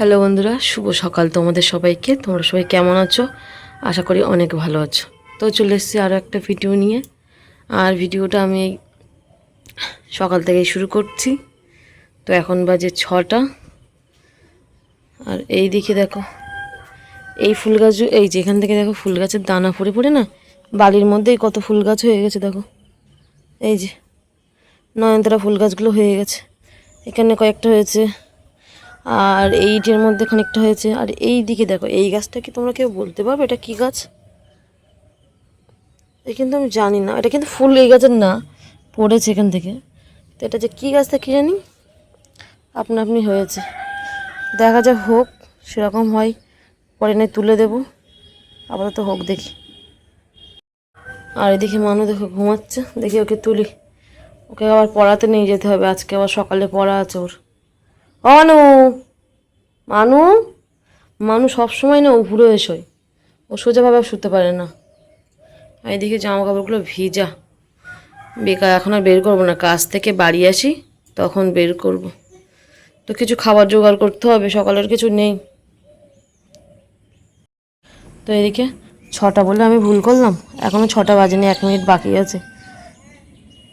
Hello বন্ধুরা, শুভ সকাল তোমাদের সবাইকে। তোমরা সবাই কেমন আছো? আশা করি অনেক ভালো আছো। তো চলে এসেছি আরও একটা ভিডিও নিয়ে। আর ভিডিওটা আমি সকাল থেকেই শুরু করছি। তো এখন বাজে ছটা। আর এই দিকে দেখো, এই ফুল গাছ এই যেখান থেকে দেখো ফুল গাছের দানা পড়ে পড়ে না? বালির মধ্যেই কত ফুল গাছ হয়ে গেছে দেখো। এই যে নয়নতারা ফুল গাছগুলো হয়ে গেছে। এখানে কয়েকটা হয়েছে আর এইটের মধ্যে খানিকটা হয়েছে। আর এই দিকে দেখো, এই গাছটা কি তোমরা কেউ বলতে পারবে? এটা কি গাছ? এটা কিন্তু আমি জানি না। এটা কিন্তু ফুল, এই গাছের না, পড়েছে এখান থেকে। তো এটা যে কী গাছটা কী জানি? আপনা আপনি হয়েছে। দেখা যাক হোক, সেরকম হয়। পরে নয় তুলে দেবো। আপাতত হোক দেখি। আর এদিকে মানু দেখো ঘুমাচ্ছে। দেখি ওকে তুলি। ওকে আবার পড়াতে নিয়ে যেতে হবে। আজকে আবার সকালে পড়া আছে ওর। অনু মানু মানু সবসময় না উপরে এসোয় ও সোজাভাবে শুতে পারে না। আর এদিকে জামা কাপড়গুলো ভিজা। বেকার, এখন আর বের করব না। কাজ থেকে বাড়ি আসি, তখন বের করব। তো কিছু খাবার জোগাড় করতে হবে, সকালের কিছু নেই। তো এদিকে ছটা বলে আমি ভুল করলাম। এখনও ছটা বাজেনি, এক মিনিট বাকি আছে।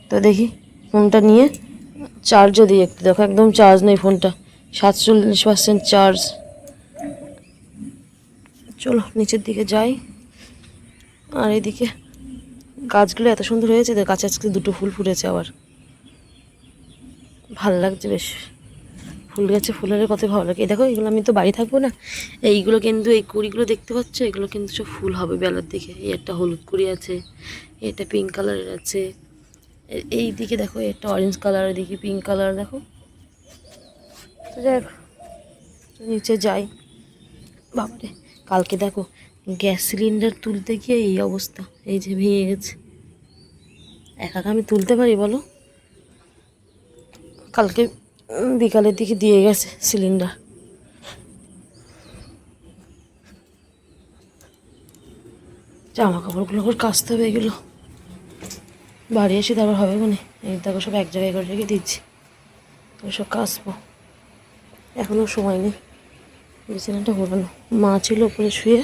তো দেখি, ফোনটা নিয়ে চার্জও দিই একটু দেখো, একদম চার্জ নেই ফোনটা সাতচল্লিশ পার্সেন্ট চার্জ চলো, নিচের দিকে যাই। আর এদিকে গাছগুলো এত সুন্দর হয়েছে তো, গাছে আজকে দুটো ফুল ফুটেছে আবার। ভালো লাগছে বেশ। ফুল গাছে ফুলের কত ভালো লাগে। দেখো, এগুলো আমি তো বাড়ি থাকব না। এইগুলো কিন্তু, এই কুড়িগুলো দেখতে পাচ্ছ? এগুলো কিন্তু সব ফুল হবে বেলার দিকে। এই একটা হলুদ কুড়ি আছে এটা পিঙ্ক কালারের আছে। এই দিকে দেখো, একটা অরেঞ্জ কালার দেখি পিঙ্ক কালার দেখো। যাই নিচে যাই। বাবারে কালকে দেখো, গ্যাস সিলিন্ডার তুলতে গিয়ে এই অবস্থা, এই যে ভেঙে গেছে। একা আমি তুলতে পারি, বলো? কালকে বিকালের দিকে দিয়ে গেছে সিলিন্ডার। জামা কাপড়গুলো করে কাচতে হবে এগুলো বাড়ি এসে তারপর হবে মানে। এই দেখো সব এক জায়গায় করে রেখে দিচ্ছি। সব কাচবো। এখনও সময় নেই। বিছানাটা ঘোরানো মা ছিল উপরে শুয়ে।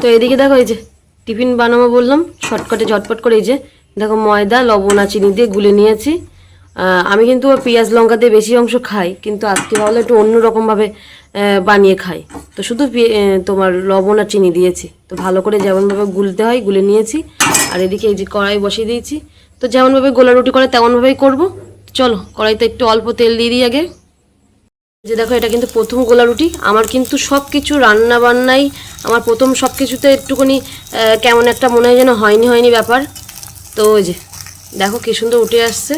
তো এদিকে দেখো এই যে টিফিন বানাবো বললাম, শর্টকাটে ঝটপট করে এই যে দেখো ময়দা, লবণ আর চিনি দিয়ে গুলে নিয়েছি। আমি কিন্তু পেঁয়াজ লঙ্কা দিয়ে বেশি অংশ খাই, কিন্তু আজকে ভাবলাম একটু অন্যরকমভাবে বানিয়ে খাই। তো শুধু তোমার লবণ আর চিনি দিয়েছি। তো ভালো করে যেমনভাবে গুলতে হয়, গুলে নিয়েছি। আর এদিকে এই যে কড়াই বসিয়ে দিয়েছি। তো যেমনভাবে গোলা রুটি করে তেমনভাবেই করব। চলো, কড়াইতে একটু অল্প তেল দিয়ে দিই আগে। যে দেখো, এটা কিন্তু প্রথম গোলা রুটি। আমার কিন্তু সব কিছু রান্না বান্নাই, আমার প্রথম সব কিছুতে একটুখানি কেমন একটা মনে হয় যেন হয়নি হয়নি ব্যাপার। তো ওই যে, দেখো কি সুন্দর উঠে আসছে।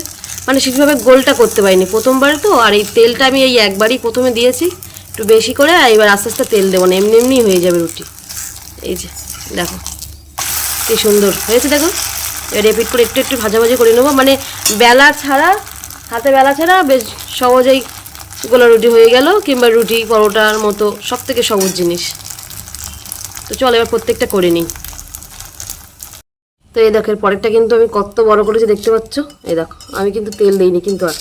মানে সেভাবে গোলটা করতে পারিনি প্রথমবার তো। আর এই তেলটা আমি এই একবারই প্রথমে দিয়েছি। একটু বেশি করে আর এবার আস্তে আস্তে তেল দেবো না, এমনি এমনি হয়ে যাবে রুটি। এই যে, দেখো, কি সুন্দর হয়েছে দেখো। এবার রিপিট করে একটু একটু ভাজা ভাজি করে নেব। মানে বেলা ছাড়া, হাতে বেলা ছাড়া বেশ সহজেই গোলা রুটি হয়ে গেল, কিংবা রুটি, পরোটার মতো সব থেকে সহজ জিনিস। তো চল এবার প্রত্যেকটা করে নিই। তো এই দেখো পরেরটা কিন্তু আমি কত বড় করেছি দেখতে পাচ্ছ? এই দেখো, আমি কিন্তু তেল দিইনি কিন্তু আর।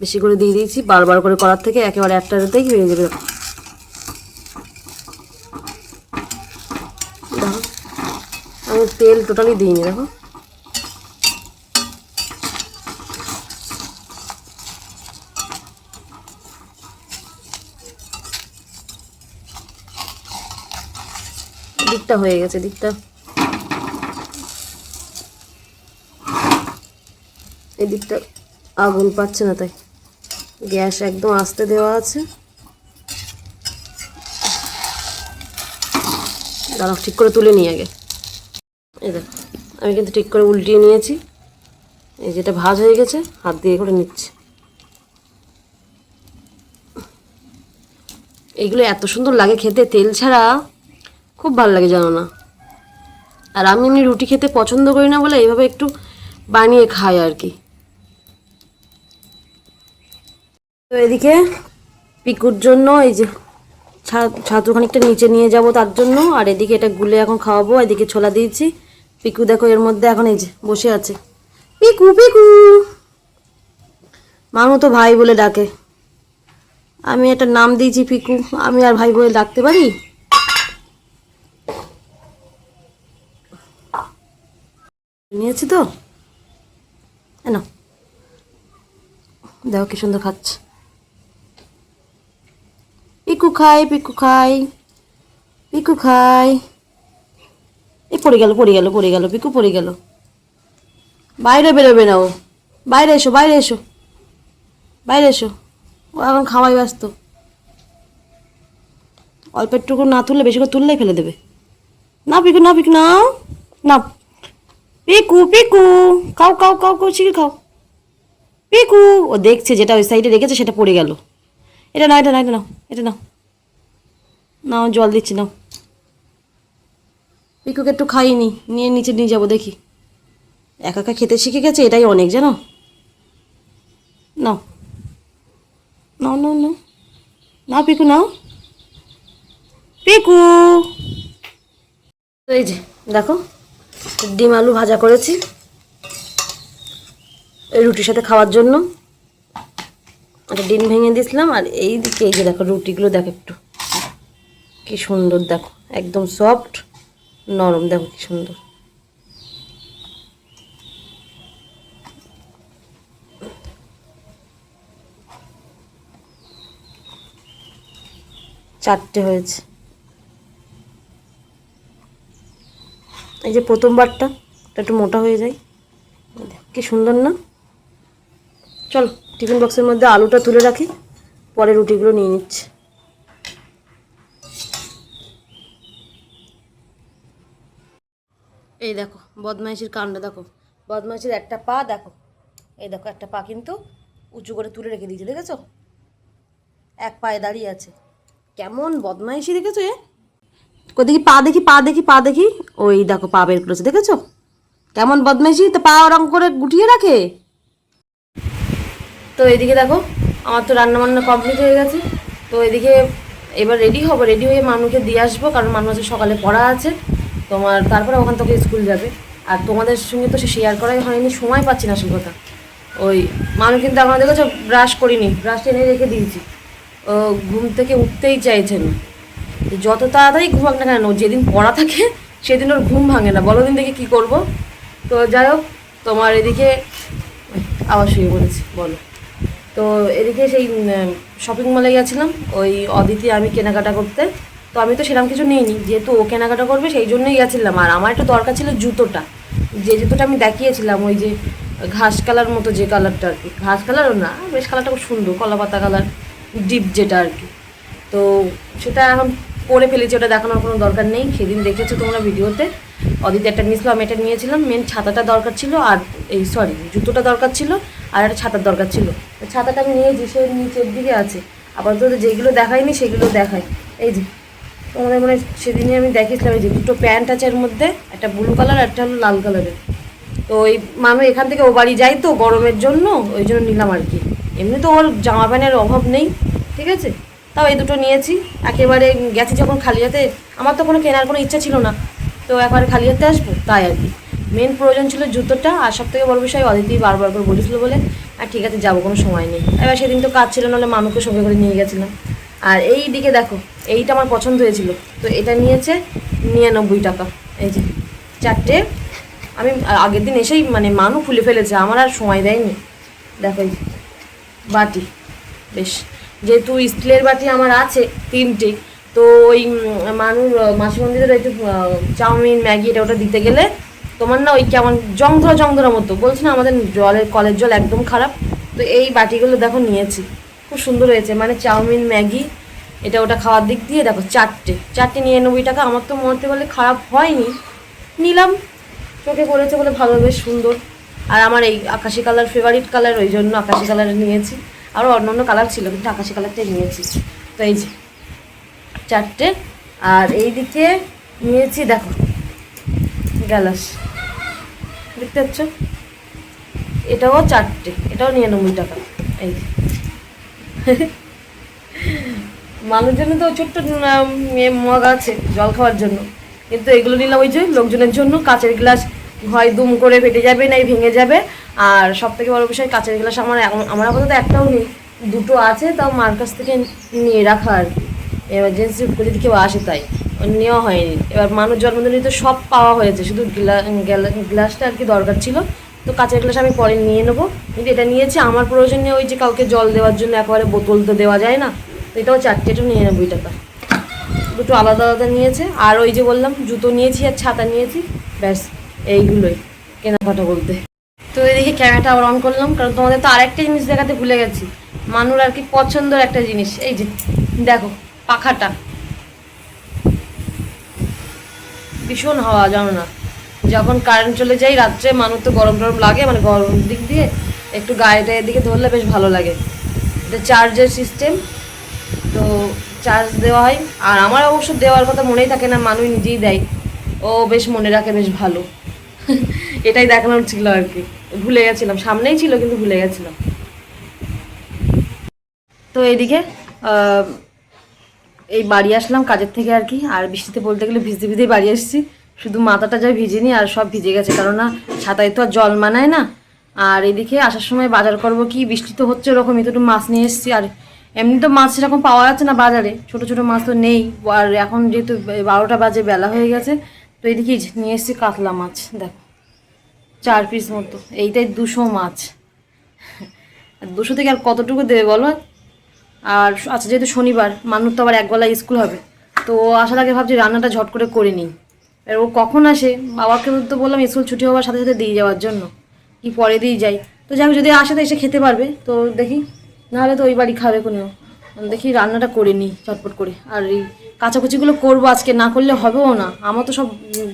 বেশি করে দিয়ে দিয়েছি বারবার করে করার থেকে একেবারে একটা একটাতেই হয়ে যাবে। আমি তেল টোটালি দিইনি, দেখো। দিকটা হয়ে গেছে, দিকটা। এই দিকটা আগুন পাচ্ছে না তাই। গ্যাস একদম আস্তে দেওয়া আছে। দাঁড়াও, ঠিক করে তুলে নিই আগে। এই দেখো, আমি কিন্তু ঠিক করে উল্টিয়ে নিয়েছি। এই যেটা ভাজ হয়ে গেছে, হাত দিয়ে করে নিচ্ছি। এইগুলো এত সুন্দর লাগে খেতে, তেল ছাড়া খুব ভালো লাগে, জানো না। আর আমি এমনি রুটি খেতে পছন্দ করি না বলে এইভাবে একটু বানিয়ে খাই আর কি। তো এদিকে পিকুর জন্য এই যে ছাতু খানিকটা নিচে নিয়ে যাব তার জন্য। আর এদিকে এটা গুলে এখন খাওয়াবো, এদিকে ছোলা দিয়েছি। পিকু দেখো এর মধ্যে এখন এই যে বসে আছে। পিকু পিকু! মামু তো ভাই বলে ডাকে। আমি একটা নাম দিয়েছি পিকু, আমি আর ভাই বলে ডাকতে পারি? নিয়েছি তো? নাও। দেখো কি সুন্দর খাচ্ছে। খাই, পিকু খাই পিকু খাই। এই পড়ে গেল পড়ে গেল পড়ে গেল, পিকু পড়ে গেল। বাইরে বেরোবে না ও। বাইরে এসো বাইরে এসো। বাইরে এসো। ও এখন খাওয়াই ব্যস্ত। অল্প একটুকু না তুললে বেশি করে তুললেই ফেলে দেবে। না, পিকু না, পিকু নাও না। পিকু পিকু, খাও খাও খাও খাও, শিখে খাও। পিকু, ও দেখছে যেটা ওই সাইডে রেখেছে সেটা পড়ে গেল। এটা না এটা না, এটা নাও এটা নাও। নাও জল দিচ্ছি, নাও। পিকুকে একটু খাইনি নিয়ে নিচে নিয়ে যাব, দেখি। একা একা খেতে শিখে গেছে, এটাই অনেক, জানো? নাও। নাও নাও নাও। নাও, পিকু নাও। পিকু! এই যে, দেখো, ডিম আলু ভাজা করেছি। এই রুটির সাথে খাওয়ার জন্য। একটা ডিম ভেঙে দিয়েছিলাম, আর এই দিকে এই যে দেখো, রুটিগুলো দেখো একটু। কি সুন্দর, দেখো, একদম সফট নরম, দেখো কি সুন্দর। চারটে হয়েছে। এই যে প্রথমবারটা একটু মোটা হয়ে যায়। কি সুন্দর না? চল, টিফিন বক্সের মধ্যে আলুটা তুলে রাখি, পরে রুটিগুলো নিয়ে নিচ্ছে। এই দেখো, বদমাইশির কাণ্ড, দেখো। বদমাইশির একটা পা, দেখো। এই দেখো, একটা পা কিন্তু উঁচু করে তুলে রেখে দিয়েছে, দেখেছ? এক পায়ে দাঁড়িয়ে আছে। কেমন বদমাইশি, দেখেছ এ? দেখি, পা দেখি পা দেখি পা দেখি। ওই দেখো, পা বের করেছে, দেখেছ? কেমন বদমাইশি, তো পা ওরম করে গুটিয়ে রাখে? তো এদিকে দেখো, আমার তো রান্না বান্না কমপ্লিট হয়ে গেছে। তো এদিকে এবার রেডি হব রেডি হয়ে মানুষকে দিয়ে আসব, কারণ মানুষ সকালে পড়া আছে। তোমার, তারপরে ওখান থেকে স্কুল যাবে। আর তোমাদের সঙ্গে তো সে শেয়ার করাই হয়নি, সময় পাচ্ছি না সেই কথা। ওই, মানুষ কিন্তু এখন দেখেছ ব্রাশ করিনি ব্রাশ এনে রেখে দিয়েছি। ও ঘুম থেকে উঠতেই চাইছে না। যত তাড়াতাড়ি ঘুমাক না কেন, যেদিন পড়া থাকে, সেদিন ওর ঘুম ভাঙে না। বলো দিন দেখে কী করব। তো যাই হোক, তোমার এদিকে আবার শুয়ে পড়েছি, বলো। তো এদিকে সেই শপিং মলে গেছিলাম। ওই অদিতি, আমি কেনাকাটা করতে। তো আমি তো সেরকম কিছু নিইনি। যেহেতু ও কেনাকাটা করবে, সেই জন্যই গেছিলাম। আর আমার একটা দরকার ছিল জুতোটা। যে জুতোটা আমি দেখিয়েছিলাম, ওই যে ঘাস কালার মতো যে কালারটা আর কি। ঘাস কালারও না, বেশ কালারটা খুব সুন্দর কলা পাতা কালার, ডিপ যেটা আর কি। তো সেটা এখন পরে ফেলেছি, ওটা দেখানোর কোনো দরকার নেই। সেদিন দেখেছ তোমরা ভিডিওতে। অদিতি একটা নিয়েছিল, আমি এটা নিয়েছিলাম। মেন ছাতাটা দরকার ছিল, আর এই সরি জুতোটা দরকার ছিল, আর একটা ছাতার দরকার ছিল। ছাতাটা আমি নিয়েছি, সে নিচের দিকে আছে। আপাতত যেগুলো দেখাইনি, সেগুলো দেখাই। এই যে তোমাদের মানে সেদিনই আমি দেখিয়েছিলাম যে দুটো প্যান্ট আছে এর মধ্যে, একটা ব্লু কালার একটা হলো লাল কালারের তো ওই মানুষ এখান থেকে ও বাড়ি যায় তো গরমের জন্য, ওই জন্য নিলাম আর কি। এমনি তো ওর জামা প্যান্টের অভাব নেই, ঠিক আছে? তাও এই দুটো নিয়েছি। একেবারে গেছি যখন খালি হাতে আমার তো কোনো কেনার কোনো ইচ্ছা ছিল না। তো একবারে খালি হাতে আসব, তাই আর কি। মেন প্রয়োজন ছিল জুতোটা, আর সব থেকে বড় বিষয় অদিতি বারবার করে বলেছিল বলে, আর ঠিক আছে, যাব, কোনো সময় নেই। এবার সেদিন তো কাজ ছিল, নাহলে মানুষকে সঙ্গে করে নিয়ে গেছিলাম। আর এই দিকে দেখো এইটা আমার পছন্দ হয়েছিল। তো এটা নিয়েছে নিরানব্বই টাকা। এই যে চারটে। আমি আগের দিন এসেই মানে মানু খুলে ফেলেছে আমার আর সময় দেয়নি। দেখো এই বাটি বেশ। যেহেতু স্টিলের বাটি আমার আছে তিনটে তো ওই উম, মানুর আহ, মাসি মন্দিরের একটু চাউমিন ম্যাগি এটা ওটা দিতে গেলে তোমার না ওই কেমন জং ধরা জং ধরা মতো। বলছি না আমাদের জলের কলের জল একদম খারাপ। তো এই বাটিগুলো দেখো নিয়েছি। খুব সুন্দর হয়েছে। মানে চাউমিন, ম্যাগি, এটা ওটা খাওয়ার দিক দিয়ে দেখো চারটে। চারটে নিরানব্বই টাকা। আমার তো মনে বলে খারাপ হয়নি। নিলাম। চোখে পড়েছে বলে ভালো, বেশ সুন্দর। আর আমার এই আকাশি কালার ফেভারিট কালার, ওই জন্য আকাশি কালার নিয়েছি। আরও অন্য অন্য কালার ছিল, কিন্তু আকাশি কালারটাই নিয়েছি। তো এই যে, চারটে। আর এই দিকে নিয়েছি, দেখো, গ্যালাস। দেখতে পাচ্ছ? এটাও চারটে। এটাও নিরানব্বই টাকা। এই যে। মানুষের জন্য তো ছোট্ট মগ আছে জল খাওয়ার জন্য। কিন্তু এগুলো নিলাম ওই যে লোকজনের জন্য, কাঁচের গ্লাস হয় দুম করে ফেটে যাবে, নাই ভেঙে যাবে। আর সব থেকে বড় বিষয়, কাঁচের গ্লাস আমার আমার আপাতত একটাও নেই, দুটো আছে, তাও মার কাছ থেকে নিয়ে রাখা আর কি। এমার্জেন্সি যদি কেউ আসে তাই নেওয়া হয়নি। এবার মানুষ জন্মদিনে তো সব পাওয়া হয়েছে, শুধু গ্লা- গ্লা- গ্লাসটা আর কি দরকার ছিল তো কাঁচের গ্লাস আমি পরে নিয়ে নেব। কিন্তু এটা নিয়েছি, আমার প্রয়োজন ওই যে কাউকে জল দেওয়ার জন্য একেবারে বোতল তো দেওয়া যায় না, তো এটাও এটাও নিয়ে নেব এই টাকা দুটো আলাদা আলাদা নিয়েছে, আর ওই যে বললাম, জুতো নিয়েছি আর ছাতা নিয়েছি, ব্যাস, এইগুলোই কেনাকাটা বলতে। তো এদিকে ক্যামেরাটা আবার অন করলাম, কারণ তোমাদের তো আরেকটা জিনিস দেখাতে ভুলে গেছি, মানুর আর কি পছন্দের একটা জিনিস, এই যে, দেখো, পাখাটা। ভীষণ হাওয়া, জানো না। যখন কারেন্ট চলে যায় রাত্রে মানুষ তো গরম টরম লাগে মানে গরম দিক দিয়ে একটু গায়েটা এদিকে ধরলে বেশ ভালো লাগে। এটা চার্জের সিস্টেম তো চার্জ দেওয়া হয়। আর আমার অবশ্য দেওয়ার কথা মনেই থাকে না মানুষ নিজেই দেয়। ও বেশ মনে রাখে বেশ ভালো। এটাই দেখানোর ছিল আর কি। ভুলে গেছিলাম সামনেই ছিল কিন্তু ভুলে গেছিলাম। তো এইদিকে আহ, এই বাড়ি আসলাম কাজের থেকে আর কি। আর বৃষ্টিতে বলতে গেলে ভিজতে ভিজেই বাড়ি এসেছি শুধু মাথাটা যা ভিজেনি আর সব ভিজে গেছে, কেননা ছাতায় তো আর জল মানায় না। আর এদিকে আসার সময় বাজার করব কি, বৃষ্টি তো হচ্ছে ওরকমই তো একটু মাছ নিয়ে এসেছি। আর এমনি তো মাছ সেরকম পাওয়া যাচ্ছে না বাজারে, ছোট ছোট মাছ তো নেই। আর এখন যেহেতু বারোটা বাজে, বেলা হয়ে গেছে, তো এদিকে নিয়ে এসেছি কাতলা মাছ, দেখো। চার পিস মতো, এইটাই দুশো মাছ। দুশো থেকে আর কতটুকু দেবে বলো? আর আচ্ছা যেহেতু শনিবার মানুষ তো আবার একবেলা স্কুল হবে, তো আসার আগে ভাবছি রান্নাটা ঝট করে করে নিই। আর ও কখন আসে? বাবাকে তো বললাম স্কুল ছুটি হওয়ার সাথে সাথে দিয়ে যাওয়ার জন্য। কি পরে দিয়ে যাই। তো যাই যদি আসে তো এসে খেতে পারবে। তো দেখি, নাহলে তো ওই বাড়ি খাবে কোনো। দেখি রান্নাটা করে নিই, চটপট করে। আর এই কাচাকুচিগুলো করব আজকে, না করলে হবেও না। আমার তো সব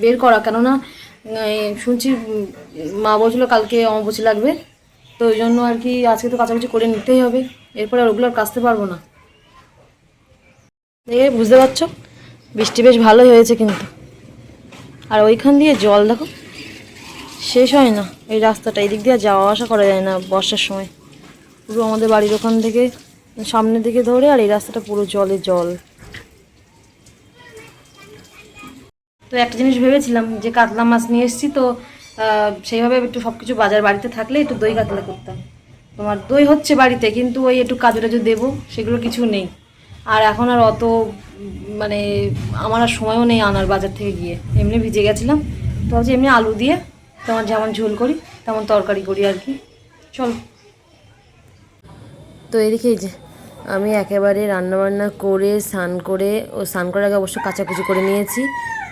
বের করা। কেননা শুনছি মা বলছিল কালকে অমাবস্যা লাগবে। তো ওই জন্য আর কি আজকে তো কাচাকুচি করে নিতেই হবে। এরপরে আর ওগুলো আর কাচতে পারব না। এ, বুঝতে পারছ? বৃষ্টি বেশ ভালোই হয়েছে কিন্তু। আর ওইখান দিয়ে জল দেখো, শেষ হয় না। এই রাস্তাটা এই দিক দিয়ে যাওয়া আসা করা যায় না বর্ষার সময়। পুরো আমাদের বাড়ির ওখান থেকে, সামনের দিকে ধরে আর এই রাস্তাটা পুরো জলে জল। তো একটা জিনিস ভেবেছিলাম যে কাতলা মাছ নিয়ে এসেছি তো সেইভাবে একটু সব কিছু বাজার বাড়িতে থাকলে একটু দই কাতলা করতাম। তোমার দই হচ্ছে বাড়িতে, কিন্তু ওই একটু কাজু টাজু দেবো, সেগুলো কিছু নেই। আর এখন আর অত মানে আমার আর সময়ও নেই আনার বাজার থেকে গিয়ে। এমনি ভিজে গেছিলাম, তো ভাবছি এমনি আলু দিয়ে তোমার যেমন ঝোল করি, তেমন তরকারি করি আর কি। চলো। তো এদিকে যে, আমি একেবারে রান্নাবান্না করে, স্নান করে, ও স্নান করার আগে অবশ্য কাচাকুচি করে নিয়েছি,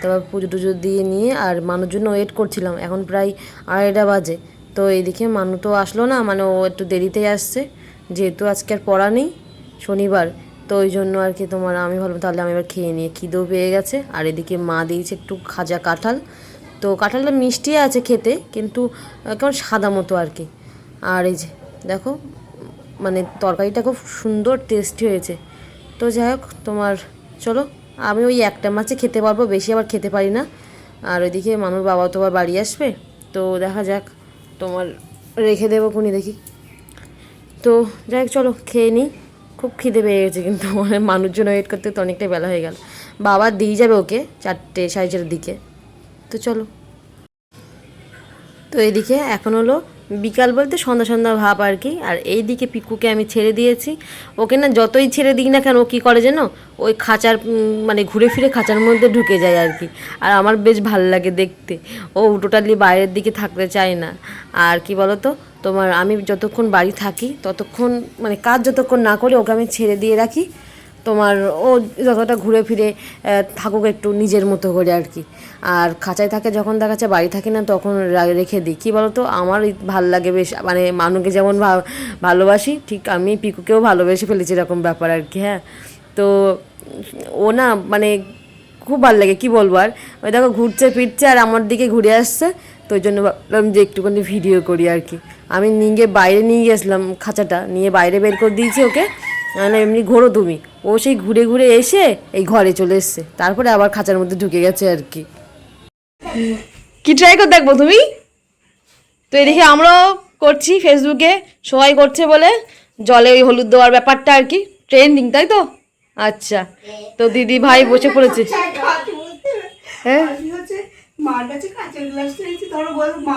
তারপর পুজো টুজো দিয়ে নিয়ে আর মানুষ জন্য ওয়েট করছিলাম, এখন প্রায় আড়াইটা বাজে। তো এইদিকে মানু তো আসলো না মানে ও একটু দেরিতেই আসছে, যেহেতু আজকে আর পড়া নেই, শনিবার। তো ওই জন্য আর কি তোমার আমি ভাবলাম তাহলে আমি এবার খেয়ে নিয়ে খিদেও পেয়ে গেছে। আর এদিকে মা দিয়েছে একটু খাজা কাঁঠাল। তো কাঁঠালটা মিষ্টি আছে খেতে, কিন্তু কেমন সাদা মতো আর কি। আর এই যে, দেখো মানে তরকারিটা খুব সুন্দর টেস্টি হয়েছে। তো যাই হোক, তোমার চলো, আমি ওই একটা মাছে খেতে পারব, বেশি আবার খেতে পারি না। আর ওইদিকে মানুষ বাবা তো আবার বাড়ি আসবে। তো দেখা যাক, তোমার রেখে দেবো কোনি দেখি। তো যাই হোক, চলো, খেয়ে নিই। খুব খিদে পেয়ে গেছে কিন্তু মানে মানুষজন ওয়েট করতে তো অনেকটাই বেলা হয়ে গেল। বাবা দিয়ে যাবে ওকে চারটে, সাড়ে চারটের দিকে। তো চলো। তো এদিকে এখন হলো বিকাল বলতে সন্ধ্যা সন্ধ্যা ভাব আর কি। আর এই দিকে পিকুকে আমি ছেড়ে দিয়েছি। ওকে না যতই ছেড়ে দিই না কেন, ও কী করে যেন? ওই খাঁচার মানে ঘুরে ফিরে খাঁচার মধ্যে ঢুকে যায় আর কি। আর আমার বেশ ভালো লাগে দেখতে। ও টোটালি বাইরের দিকে থাকতে চায় না। আর কি বলো তো তোমার আমি যতক্ষণ বাড়ি থাকি, ততক্ষণ মানে কাজ যতক্ষণ না করে, ওকে আমি ছেড়ে দিয়ে রাখি। তোমার ও যতটা ঘুরে ফিরে থাকুক একটু নিজের মতো করে আর কি। আর খাঁচায় থাকে যখন দেখা যাচ্ছে বাড়ি থাকে না, তখন রেখে দিই। কী বলতো? আমার ভালো লাগে বেশ মানে মানুকে যেমন ভালোবাসি, ঠিক আমি পিকুকেও ভালোবেসে ফেলেছি এরকম ব্যাপার আর কি হ্যাঁ। তো ও না মানে খুব ভালো লাগে, কি বলব আর? ওই দেখো ঘুরছে, ফিরছে, আর আমার দিকে ঘুরে আসছে, তো ওই জন্য ভাবলাম যে একটুখানি ভিডিও করি আর কি। আমি নিয়ে বাইরে নিয়ে গেছিলাম খাঁচাটা, নিয়ে বাইরে বের করে দিয়েছি ওকে মানে এমনি ঘোরো তুমি। ও সেই ঘুরে ঘুরে এসে এই ঘরে চলে এসছে। তারপরে আবার খাঁচার মধ্যে ঢুকে গেছে আর কি। কি ট্রাই করে দেখব তুমি? তো এদিকে আমরাও করছি ফেসবুকে সবাই করছে বলে। জলে ওই হলুদ দেওয়ার ব্যাপারটা আর কি। ট্রেন্ডিং তাই তো? আচ্ছা। তো দিদি ভাই বসে পড়েছে। হ্যাঁ? মার কাছে কাঁচের এনেছি ধরো বলব মা